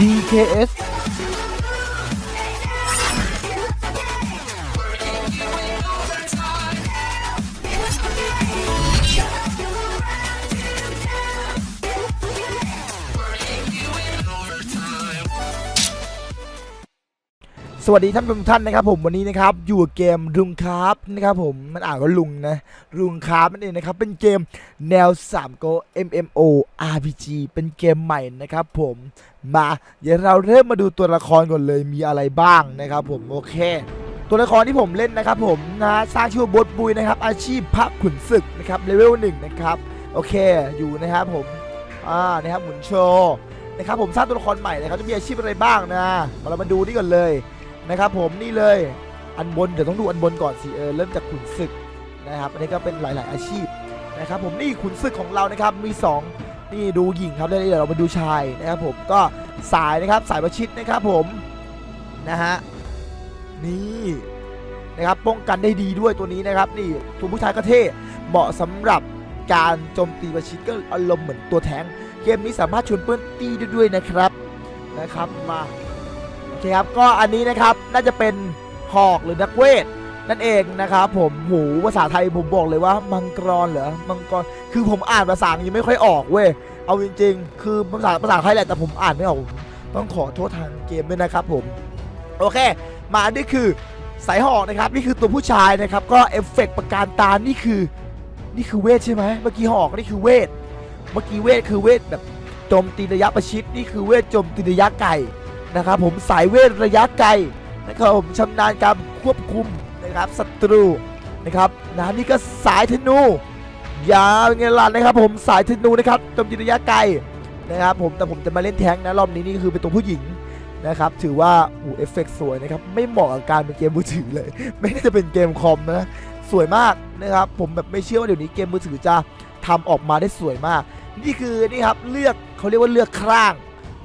DKS วัสดีท่านผู้ชมทุกท่านนะครับ ผมวันนี้นะครับอยู่กับเกมรุงคราฟนะครับผมมันอ่านว่าลุงนะรุงคราฟนั่นเองนะครับเป็นเกมแนว3 Go MMO RPG เป็นเกมใหม่นะครับ ผมมาเดี๋ยวเราเริ่มมาดูตัวละครก่อนเลยมีอะไรบ้างนะครับ ผมโอเค ตัวละครที่ผมเล่นนะครับ ผมนะสร้างชื่อบดบุยนะครับ อาชีพพระขุนศึกนะครับเลเวลหนึ่งนะครับโอเคอยู่นะครับผมอ่านะครับหมุนโชว์นะครับผมสร้างตัวละครใหม่นะครับจะมีอาชีพอะไรบ้างนะมาเรามาดูนี่ก่อนเลย นะครับผมนี่เลยอันบนเดี๋ยวต้องดูอันบนก่อนสิเออเริ่มจากขุนศึกนะครับอันนี้ก็เป็นหลาย ๆ อาชีพนะครับผมนี่ขุนศึกของเรานะครับมี 2 นี่ดูหญิงครับเดี๋ยวเรามาดูชายนะครับผมก็สายนะครับสายประชิดนะครับผมนะฮะนี่นะครับป้องกันได้ดีด้วยตัวนี้นะครับนี่ตัวผู้ชายก็เท่เหมาะสำหรับการโจมตีประชิดก็อารมณ์เหมือนตัวแทงเกมนี้สามารถชวนเพื่อนตีได้ด้วยนะครับนะครับมา เคครับก็อันนี้นะครับน่าจะเป็นหอกหรือนักเวทนั่นเองนะครับผมหูภาษาไทยผมบอกเลยว่า มังกรเหรอมังกรคือผมอ่านภาษาอังกฤษไม่ค่อยออกเว้ยเอาจริง ๆ คือภาษาภาษาไทยแหละแต่ผมอ่านไม่ออกต้องขอโทษทางเกมด้วยนะครับผมโอเค มานนี้คือสายหอกนะครับนี่คือตัวผู้ชายนะครับก็เอฟเฟกต์ประการตานี่คือ นี่คือเวทใช่ไหมเมื่อกี้หอกนี่คือเวท เมื่อกี้เวทคือเวทแบบโจมตีระยะประชิดนี่คือเวทโจมตีระยะไกล นะครับผมสายเวทระยะไกลนะครับผมชำนาญการควบคุมนะครับศัตรูนะครับนะนี่ก็สายธนูยาวเงี้ยล่ะนะครับ ผมสายธนูนะครับโจมตีระยะไกลนะครับผมแต่ผมจะมาเล่นแท้งนะรอบนี้นี่คือเป็นตัวผู้หญิงนะครับถือว่าอูเอฟเฟกต์สวยนะครับไม่เหมาะกับการเป็นเกมมือถือเลย ไม่น่าจะเป็นเกมคอมนะสวยมากนะครับผมแบบไม่เชื่อว่าเดี๋ยวนี้เกมมือถือจะทำออกมาได้สวยมาก นี่คือนี่ครับเลือกเขาเรียกว่าเลือกข้าง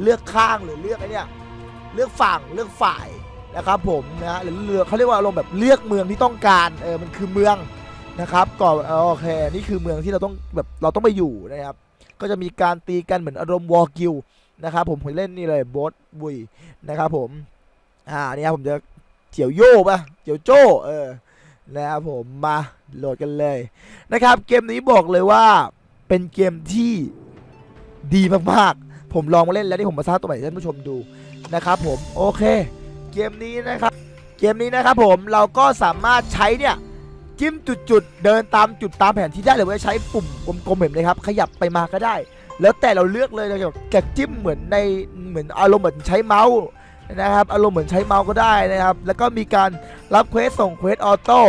เลือกข้างหรือเลือกไอ้เนี่ย เลือกฝั่งเลือกฝ่ายนะครับผมนะฮะหรือเลือกเขาเรียกว่าอารมณ์แบบเลือกเมืองที่ต้องการเออมันคือเมืองนะครับก่อนโอเคนี่คือเมืองที่เราต้องแบบเราต้องไปอยู่นะครับก็จะมีการตีกันเหมือนอารมณ์วอลกิลนะครับผมผมเล่นนี่เลยบอสบุยนะครับผมอ่าเนี่ยผมจะเจียวโย่ปะเจียวโจ้เออนะครับผมมาโหลดกันเลยนะครับเกมนี้บอกเลยว่าเป็นเกมที่ดีมากๆ ผมลองมาเล่นแล้วที่ผมมาสร้างตัวใหม่ให้ท่านผู้ชมดู นะครับผมโอเค เกมนี้นะครับ เกมนี้นะครับผมเราก็สามารถใช้เนี่ยจิ้มจุดๆเดินตามจุดตามแผนที่ได้หรือว่าใช้ปุ่มกลมๆแบบนี้ครับ ขยับไปมาก็ได้ แล้วแต่เราเลือกเลยเราจะจิ้มเหมือนในเหมือนอารมณ์เหมือนใช้เมาส์นะครับอารมณ์เหมือนใช้เมาส์ก็ได้นะครับ แล้วก็มีการรับเควสส่งเควสออโต้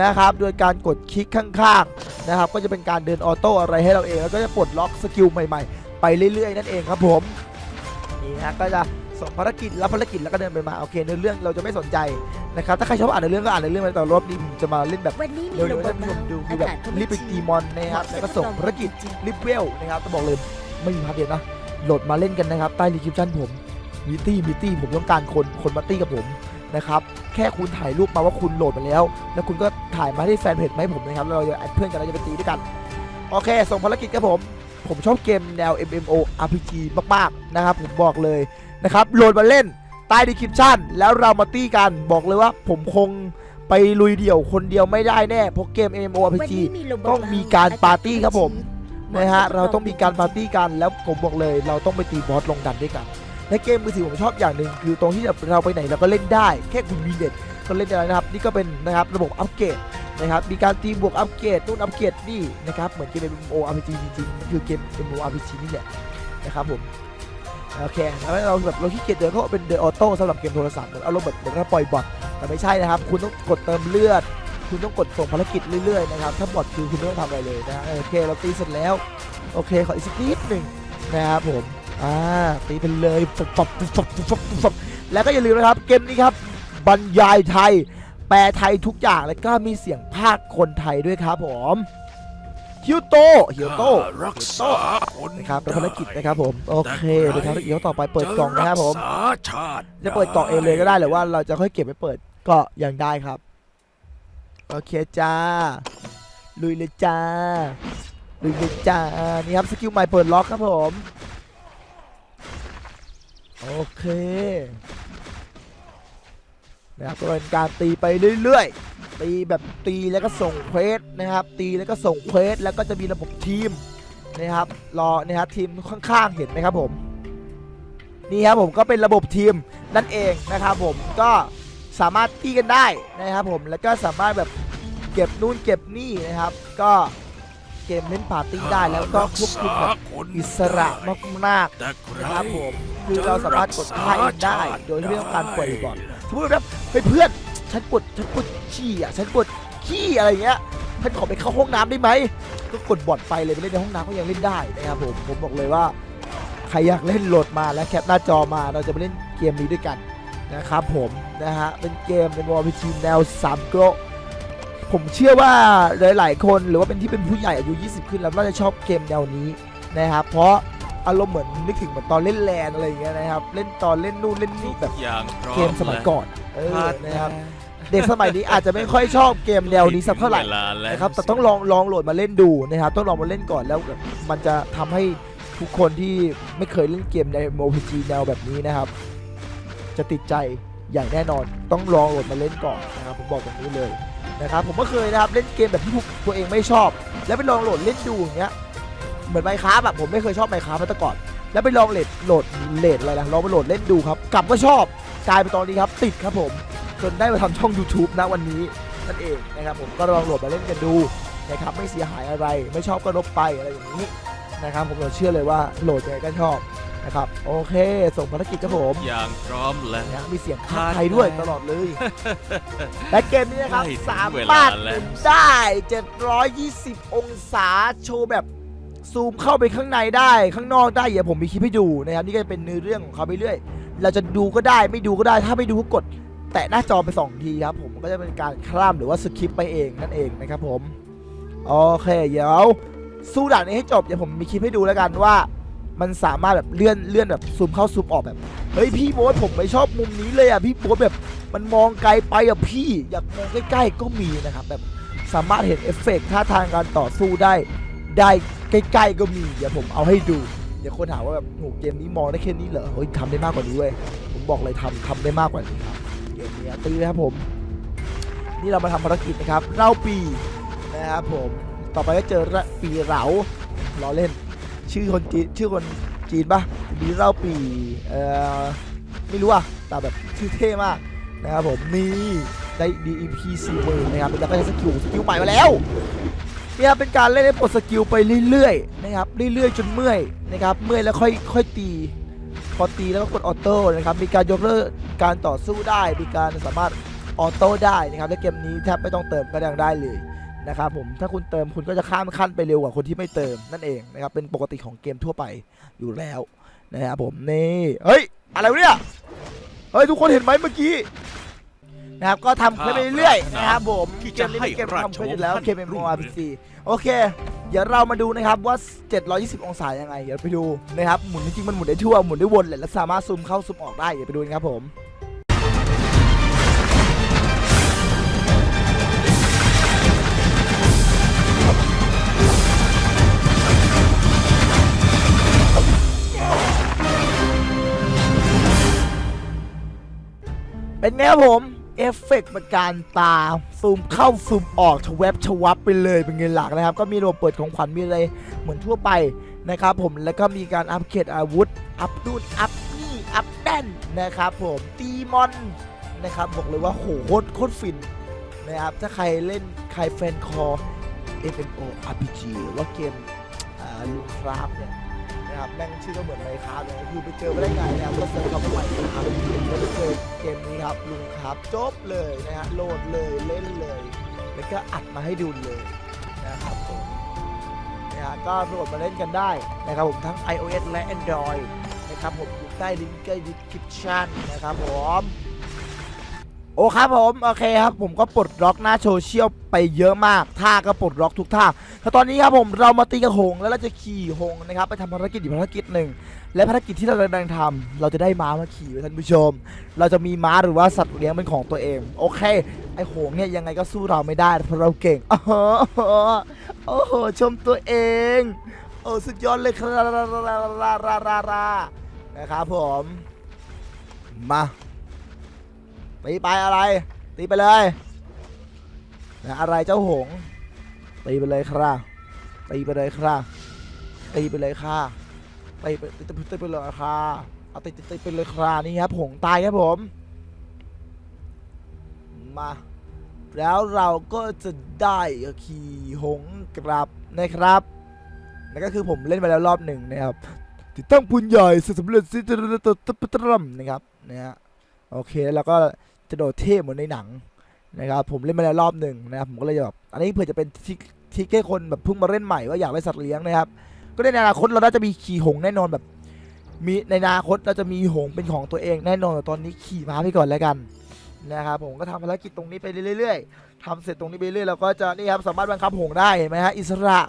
นะครับ โดยการกดคลิกข้างๆนะครับ ก็จะเป็นการเดินออโต้อะไรให้เราเอง แล้วก็จะปลดล็อกสกิลใหม่ๆ ไปเรื่อยๆ นั่นเองครับผม นี่นะก็จะ ส่งภารกิจรับภารกิจแล้วก็เดินไปมาโอเคในอเรื่องเราจะไม่สนใจนะครับถ้าใครชอบอ่านในอเรื่องก็อ่านในอเรื่องไปแต่รอบนี้ผมจะมาเล่นแบบวันนี้มีเร็วลมๆให้ท่านผู้ชมดูคือแบบอากาศก็รีบไปม่ตีมอนนะครับแล้วก็ส่งภารกิจรีบเวลนะครับต้องบอกเลยไม่มีพักเดียวนะโหลดมาเล่นกันนะครับใต้รีคริปชั่นผมมีตี้มีตี้ผมต้องการคนคนมาตี้กับผมนะครับแค่คุณถ่ายรูปมาว่าคุณโหลดมาแล้ว แล้วคุณก็ถ่ายมาที่แฟนเพจมาให้ผมนะครับแล้วเราจะแอดเพื่อนกันแล้วจะไปตีด้วยกันโอเค ส่งภารกิจครับผม ผมชอบเกมแนว MMO RPG มากๆนะครับผมบอกเลย นะครับโหลดมาเล่นใต้ดีคริปชั่นแล้วเรามาตี้กันบอกเลยว่าผมคงไปลุยเดี่ยวคนเดียวไม่ได้แน่เพราะเกมวัน MMORPG นี้มีลมเบาๆต้องมีการปาร์ตี้ครับผมอากาศนะฮะก็เราต้องมีการปาร์ตี้กันแล้วผมบอกเลย เราต้องไปตีบอสลงดันด้วยกันในเกมมือถือผมชอบอย่างหนึ่งคือตรงที่เราไปไหนเราก็เล่นได้ แค่คุณมีเน็ตก็เล่นได้นะครับ นี่ก็เป็นนะครับระบบอัปเกรดนะครับมีการตีบวกอัปเกรดนู่นอัปเกรดนี่นะครับเหมือนเกม MMORPG จริงๆคือเกม MMORPG นี่แหละนะครับผม โอเคแล้วเราแบบเราขี้เกียจเดินเขาเป็นเดินออโต้สำหรับเกมโทรศัพท์เหมือนอารมณ์แบบเหมือนเราปล่อยบอทแต่ไม่ใช่นะครับ คุณต้องกดเติมเลือด คุณต้องกดส่งภารกิจเรื่อยๆนะครับ ถ้าบอทคือคุณไม่ต้องทำอะไรเลยนะโอเค เราตีเสร็จแล้ว โอเค ขออีกสักนิดหนึ่งนะครับผม อ่า ตีไปเลยปับปับปับปับปับปับแล้วก็อย่าลืมนะครับ เกมนี้ครับ บรรยายไทย แปลไทยทุกอย่าง แล้วก็มีเสียงภาคคนไทยด้วยครับผม ฮิวโตฮิวโตรักษาคนนะครับเป็นภารกิจนะครับผมโอเคเดี๋ยวภารกิจต่อไปเปิดกล่องนะครับผมจรักษาชาติจะเปิดกล่องเองเลยก็ได้หรือว่าเราจะค่อยเก็บไว้เปิดก็ยังได้ครับโอเคจ้าลุยเลยจ้าลุยเลยจ้านี่ครับสกิลใหม่เปิดล็อกครับผมโอโอเคนะครับก็เป็นการตีไปเรื่อยๆ ตีแบบตีแล้วก็ส่งเควสนะครับ ตีแล้วก็ส่งเควสแล้วก็จะมีระบบทีมนะครับรอนะครับทีมข้างๆเห็นไหมครับผมนี่ครับผมก็เป็นระบบทีมนั่นเองนะครับผมก็สามารถตีกันได้นะครับผมแล้วก็สามารถแบบเก็บนู่นเก็บนี่นะครับ ก็เกมเล่นปาร์ตี้ได้แล้วก็ควบคุมแบบอิสระมากๆนะครับผมคือเราสามารถกดค่าเองได้ โดยที่ไม่ต้องการปล่อยก่อนสมมติแบบเพื่อน ฉันปวดฉันปวดขี้อะฉันปวดขี้อะไรเงี้ยฉันขอไปเข้าห้องน้ำได้ไหมก็กดบอทไปเลยไปเล่นในห้องน้ำก็ยังเล่นได้นะครับผมผมบอกเลยว่าใครอยากเล่นโหลดมาและแคปหน้าจอมาเราจะไปเล่นเกมนี้ด้วยกันนะครับผมนะฮะเป็นเกมเป็นวอลพีจีแนวสามโกรผมเชื่อว่าหลาย ๆ คนหรือว่าเป็นที่เป็นผู้ใหญ่อายุ 20 ขึ้นแล้วน่าจะชอบเกมแนวนี้นะครับเพราะอารมณ์เหมือนนึกถึงเหมือนตอนเล่นแลนอะไรอย่างเงี้ยนะครับ เล่นตอนเล่นนู่นเล่นนี่แบบเกมสมัยก่อนเออนะครับ เด็กสมัยนี้อาจจะไม่ค่อยชอบเกมแนวนี้สักเท่าไหร่นะครับแต่ต้องลองลองโหลดมาเล่นดูนะครับต้องลองมาเล่นก่อนแล้วมันจะทำให้ทุกคนที่ไม่เคยเล่นเกมในโมพีจีแนวแบบนี้นะครับ จะติดใจอย่างแน่นอนต้องลองโหลดมาเล่นก่อนนะครับผมบอกแบบนี้เลยนะครับผมก็เคยนะครับเล่นเกมแบบที่ตัวเองไม่ชอบ แล้วไปลองโหลดเล่นดูอย่างเงี้ยเหมือนไมค้าแบบผมไม่เคยชอบไมค้ามาแต่ก่อน แล้วไปลองโหลดโหลดโหลดอะไรนะลองไปโหลดเล่นดูครับกลับก็ชอบกลายเป็นตอนนี้ครับติดครับผม จนได้มาทำช่อง YouTube นะวันนี้นั่นเองนะครับผมก็ลองโหลดมาเล่นกันดูนะครับไม่เสียหายอะไรไม่ชอบก็ลบไปอะไรอย่างนี้นะครับผมเราเชื่อเลยว่าโหลดยังไงก็ชอบนะครับโอเค ส่งภารกิจครับผมอย่างพร้อมแล้วนะมีเสียงภาคไทยด้วยตลอดเลย และเกมนี้นะครับใกล้ถึงสาเวมารลาถแล้วหมุนได้ 720 องศาโชว์แบบซูมเข้าไปข้างในได้ข้างนอกได้เดี๋ยวผมมีคลิปให้ดูนะครับนี่ก็จะเป็นเนื้อเรื่องของเขาไปเรื่อย เราจะดูก็ได้ไม่ดูก็ได้ถ้าไม่ดูก็กด แตะหน้าจอไป2ทีครับผมก็จะเป็นการข้ามหรือว่าสคิปไปเองนั่นเองนะครับผม โอเคเดี๋ยวสู้ด่านนี้ให้จบเดี๋ยวผมมีคลิปให้ดูแล้วกันว่า มันสามารถแบบเลื่อนเลื่อนแบบซูมเข้าซูมออกแบบเฮ้ยพี่โบ๊ทผมไม่ชอบมุมนี้เลยอะพี่โบ๊ทแบบมันมองไกลไปอะพี่อยากมองใกล้ๆก็มีนะครับแบบสามารถเห็นเอฟเฟกต์ท่าทางการต่อสู้ได้ ได้ใกล้ๆก็มีเดี๋ยวผมเอาให้ดูเดี๋ยวคนถามว่าแบบโหเกมนี้มองได้แค่นี้เหรอเฮ้ยทำได้มากกว่านี้เว้ยผมบอกเลยทำทำได้มากกว่านี้ครับ เกมนี้ตีนะครับผม นี่เรามาทำภารกิจนะครับเล่าปีนะครับผม ต่อไปก็เจอระปีเหลาล้อเล่น ชื่อคนจีนชื่อคนจีนปะมีเล่าปีเอ่อไม่รู้อะแต่แบบชื่อเท่มากนะครับผมนี่ได้ DEP 4 0นะครับแล้วก็ใช้สกิลสกิลใหม่มาแล้วเนี่ยเป็นการเล่นให้ปลดสกิลไปเรื่อยๆนะครับเรื่อยๆจนเมื่อยนะครับเมื่อยแล้วค่อยค่อยตี พอตีแล้วก็กดออโต้นะครับมีการยกเลิกการต่อสู้ได้มีการสามารถออโต้ได้นะครับและเกมนี้แทบไม่ต้องเติมก็ยังได้เลยนะครับผมถ้าคุณเติมคุณก็จะข้ามขั้นไปเร็วกว่าคนที่ไม่เติมนั่นเองนะครับเป็นปกติของเกมทั่วไปอยู่แล้วนะครับผมนี่เฮ้ยอะไรวะเนี่ยเฮ้ยทุกคนเห็นไหมเมื่อกี้นะครับก็ทำคลิปไปเรื่อยๆนะครับผมเกมนี้เป็นเกมทำคลิปอยู่แล้วเกมเป็นรุ่โมอาเรืร์องซีโอเค เดี๋ยวเรามาดูนะครับว่า 720 องศายังไง เดี๋ยวไปดูนะครับหมุนจริงๆมันหมุนได้ทั่วหมุนได้วนแหละและสามารถซูมเข้าซูมออกได้เดี๋ยวไปดูกันครับผมเป็นไงครับผม เอฟเฟกต์ประการตา ซูมเข้าซูมออกชวบชวับไปเลยเป็นเงินหลักนะครับ ก็มีระบบเปิดของขวัญมีอะไรเหมือนทั่วไปนะครับผมแล้วก็มีการอัปเกรดอาวุธ อัพนู่นอัพนี่อัพแน่นนะครับผมตีมอนนะครับบอกเลยว่าโหโคตรโคตรฟินนะครับถ้าใครเล่นใครแฟนคอ FMO RPG หรือว่าเกมลูคราฟเนี่ย นะครับแม่งชื่อก็เหมือนไมค์คราฟเลยคือไปเจอไม่ได้ไงนะครับก็เซิร์ชคำว่าไมค์คราฟแล้วไปเจอเกมนี้ครับลุงครับจบเลยนะฮะโหลดเลยเล่นเลย แล้วก็อัดมาให้ดูเลยนะครับผมนะฮะก็โหลดมาเล่นกันได้นะครับผมทั้ง iOS และ Android นะครับผมอยู่ใต้ลิงก์ใกล้ description นะครับผม โอครับผมโอเคครับผมก็ปลดล็อกหน้าโซเชียลไปเยอะมากท่าก็ปลดล็อกทุกท่าแต่ตอนนี้ครับผมเรามาตีกับหงแล้วเราจะขี่หงนะครับไปทำภารกิจอีกภารกิจหนึ่งและภารกิจที่เรากำลังทำเราจะได้ม้ามาขี่ไว้ท่านผู้ชม เราจะมีม้าหรือว่าสัตว์เลี้ยงเป็นของตัวเอง โอเค ไอหงเนี่ยยังไงก็สู้เราไม่ได้เพราะเราเก่งอ๋อโอ้โหชมตัวเองโอ้สุดยอดเลยครับรารารารารารานะครับผมมา ตีไปอะไร ตีไปเลยนะอะไรเจ้าหง ตีไปเลยครับตีไปเลยครับตีไปเลยค่ะตีไปตีไปตีไปเลยค่ะเอาตีตีไปเลยครับนี่ครับหงตายครับผม มาแล้วเราก็จะได้ขี่หงกลับนะครับนั่นก็คือผมเล่นไปแล้วรอบหนึ่งนะครับติดตั้งพุนใหญ่สำเร็จสิตรตตตรมนะครับนะฮะโอเคแล้วเราก็ จะโดดเทพเหมือนในหนังนะครับผมเล่นมาแล้วรอบหนึ่งนะครับผมก็เลยแบบอันนี้เผื่อจะเป็นที่ที่แค่คนแบบเพิ่งมาเล่นใหม่ว่าอยากได้สัตว์เลี้ยงนะครับ ก็ในอนาคตเราน่าจะมีขี่หงส์แน่นอนแบบ มีในอนาคตเราจะมีหงส์เป็นของตัวเองแน่นอนแต่ตอนนี้ขี่ม้าไปก่อนแล้วกันนะครับผมก็ทำภารกิจตรงนี้ไปเรื่อยๆทำเสร็จตรงนี้ไปเรื่อยเราก็จะนี่ครับสามารถบังคับหงส์ได้เห็นไหมฮะอิสระ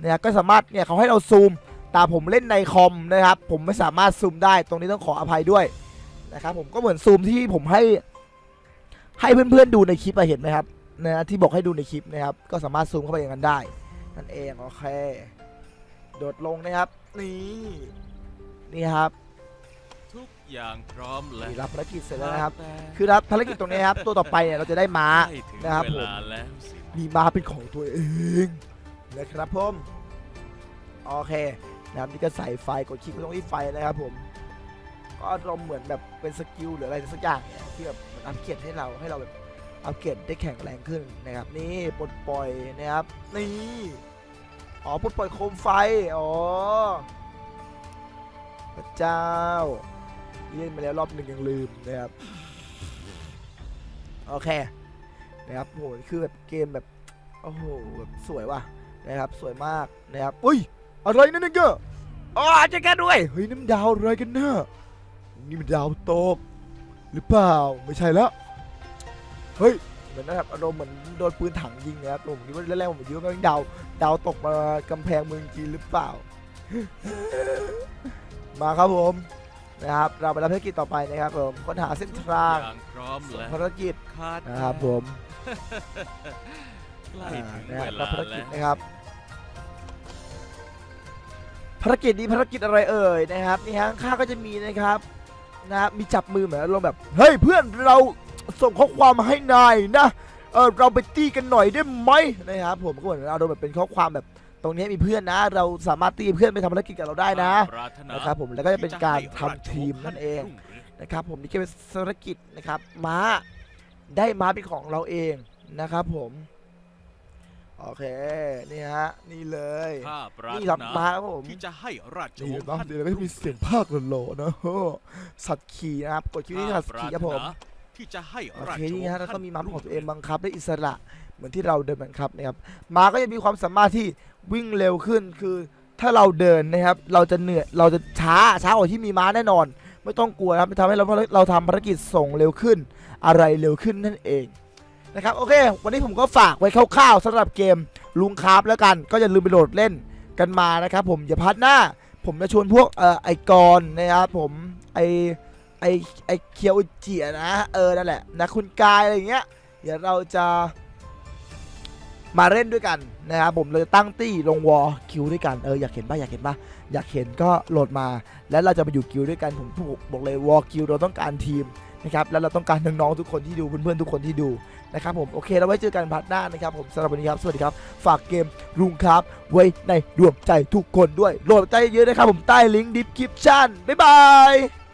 เนี่ยก็สามารถเนี่ยเขาให้เราซูมแต่ผมเล่นในคอมนะครับผมไม่สามารถซูมได้ตรงนี้ต้องขออภัยด้วยนะครับผมก็เหมือนซูมที่ผมให้ ให้เพื่อนๆดูในคลิปอะเห็นไหมครับนะที่บอกให้ดูในคลิปนะครับ ก็สามารถซูมเข้าไปอย่างนั้นได้ นั่นเองโอเค โดดลงนะครับ นี่นี่ครับทุกอย่างพร้อมแล้วนี่รับภารกิจเสร็จแล้วนะครับแต่คือรับภารกิจตรงนี้ครับตัวต่อไปเนี่ยเราจะได้ม้าใกล้ถึงนะครับเวผมลาแล้วสิมีม้าเป็นของตัวเองนะครับผมโอเคนะครับนี่ก็ใส่ไฟกดคลิกไปตรงที่ไฟนะครับผม ก็อารมณ์เหมือนแบบเป็นสกิลหรืออะไรสักอย่างเนี่ยที่แบบมันอัปเกรดให้เราให้เราแบบอัปเกรดได้แข็งแรงขึ้นนะครับนี่ปลดปล่อยนะครับนี่อ๋อปลดปล่อยโคมไฟอ๋อพระเจ้าเล่นมาแล้วรอบหนึ่งยังลืมนะครับโอเคนะครับโหคือแบบเกมแบบโอ้โหแบบสวยว่ะนะครับสวยมากนะครับอุ้ยอะไรนั่นนี่ก็อ๋อจะกันด้วยเฮ้ยนี่มันดาวอะไรกันเนอะ นี่มันดาวตก หรือเปล่าไม่ใช่แล้ว เฮ้ยเหมือนนะครับอารมณ์เหมือนโดนปืนถังยิงนะครับผมคิดว่าแรกๆผมคิดว่าแม่งดาวดาวตกมากำแพงเมืองจีนหรือเปล่า มาครับผมนะครับ เราไปรับภารกิจต่อไปนะครับผมค้นหาเส้นทุกทางอย่างพร้อมแล้วภารกิจขาดนะครับผมใกล้ถึงอ่าเวนะครัลาบภารกิแล้จวนะครับภารกิจนี้ภารกิจอะไรเอ่ยนะครับนี่ฮะข้างๆก็จะมีนะครับ นะครับมีจับมือเหมือนอารมณ์แบบเฮ้ยเพื่อนเราส่งข้อความมาให้นายนะเออเราไปตีกันหน่อยได้ไหมนะครับผมก็เหมือนอารมณ์แบบเป็นข้อความแบบตรงนี้มีเพื่อนนะ เราสามารถตีเพื่อนไปทำภารกิจกับเราได้นะปรารถนานะครับผมแล้วก็จะเป็นการทำทีมนั่นเองรุ่งรืองนะครับผมนี่ก็เป็นภารกิจนะครับม้าได้ม้าเป็นของเราเองนะครับผม โอเค นี่ฮะ นี่เลย ข้าปรารนี่ถครับนาม้าครับผมที่จะให้ราชนี่วงศ์บ้างท่านเดี๋ยวเราก็จะมีเสียงภาคโลๆนะโอ้สัตว์ขี่นะครับ กดคิวนี่สัตว์ขี่ครับผมที่จะให้โอราเคชวนี่งศ์ฮะแล้วก็ท่านมีม้าเป็นของตัวเองบังคับได้อิสระเหมือนที่เราเดินบังคับนะครับม้าก็จะมีความสามารถที่วิ่งเร็วขึ้นคือ ถ้าเราเดินนะครับ เราจะเหนื่อยเราจะช้าช้ากว่าที่มีม้าแน่นอน ไม่ต้องกลัวนะครับมันทำให้เราเราทำภารกิจส่งเร็วขึ้น อะไรเร็วขึ้นนั่นเอง นะครับโอเค วันนี้ผมก็ฝากไว้คร่าวๆสำหรับเกมลุงคาราฟแล้วกัน ก็อย่าลืมไปโหลดเล่นกันมานะครับผมอย่าพลาดหน้า ผมจะชวนพวกเอ่อไอกรนะครับผมไอไอไอเคียวเจียนะเออนั่นแหละนะคุณกายอะไรอย่างเงี้ยเดี๋ยวเราจะมาเล่นด้วยกันนะครับผมเราจะตั้งตี้ลงวอลคิวด้วยกันเอออยากเห็นป่ะอยากเห็นป่ะอยากเห็นก็โหลดมา แล้วเราจะไปอยู่กิวด้วยกันผมบอกเลยวอลกิวเราต้องการทีม นะครับแล้วเราต้องการน้องๆทุกคนที่ดูเพื่อนๆทุกคนที่ดูนะครับผมโอเคเราไว้เจอกันพัดหน้านะครับผมสำหรับวันนี้ครับสวัสดีครับ ฝากเกมรุงครับ ไว้ในดวงใจทุกคนด้วยโหลดใจเยอะนะครับผมใต้ลิงก์ดิสคริปชั่นบ๊ายบาย